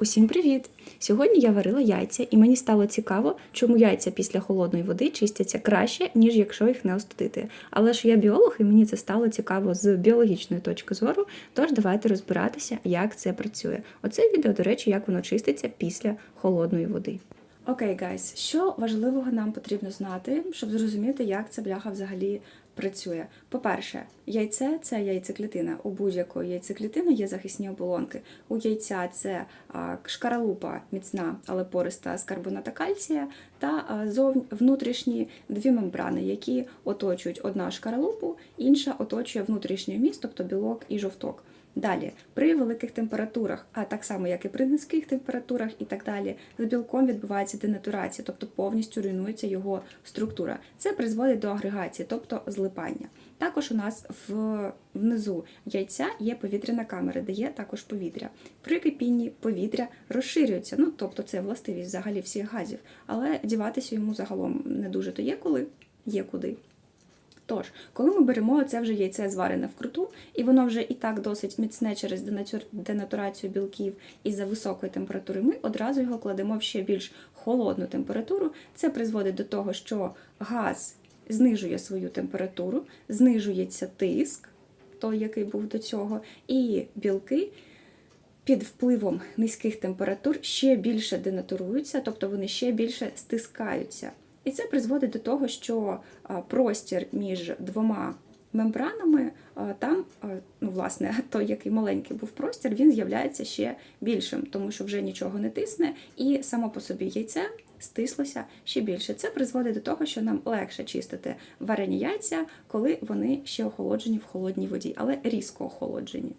Усім привіт! Сьогодні я варила яйця, і мені стало цікаво, чому яйця після холодної води чистяться краще, ніж якщо їх не остудити. Але ж я біолог, і мені це стало цікаво з біологічної точки зору. Тож давайте розбиратися, як це працює. Оце відео, до речі, як воно чиститься після холодної води. Окей, гайс, що важливого нам потрібно знати, щоб зрозуміти, як ця бляха взагалі працює. По-перше, яйце це яйцеклітина. У будь-якої яйцеклітини є захисні оболонки. У яйця це шкаралупа міцна, але пориста з карбоната кальція, та внутрішні дві мембрани, які оточують одна шкаралупу, інша оточує внутрішній міст, тобто білок і жовток. Далі, при великих температурах, а так само, як і при низьких температурах, і так далі, з білком відбувається денатурація, тобто повністю руйнується його структура. Це призводить до агрегації, тобто злипання. Також у нас в, внизу яйця є повітряна камера, де є також повітря. При кипінні повітря розширюється, ну тобто це властивість взагалі всіх газів, але діватися йому загалом не дуже то є коли, є куди. Тож, коли ми беремо це вже яйце зварене вкруту, і воно вже і так досить міцне через денатурацію білків і за високої температури, ми одразу його кладемо в ще більш холодну температуру. Це призводить до того, що газ знижує свою температуру, знижується тиск, той, який був до цього, і білки під впливом низьких температур ще більше денатуруються, тобто вони ще більше стискаються. І це призводить до того, що простір між двома мембранами, там, ну, власне, той, який маленький був простір, він з'являється ще більшим, тому що вже нічого не тисне, і само по собі яйце стислося ще більше. Це призводить до того, що нам легше чистити варені яйця, коли вони ще охолоджені в холодній воді, але різко охолоджені.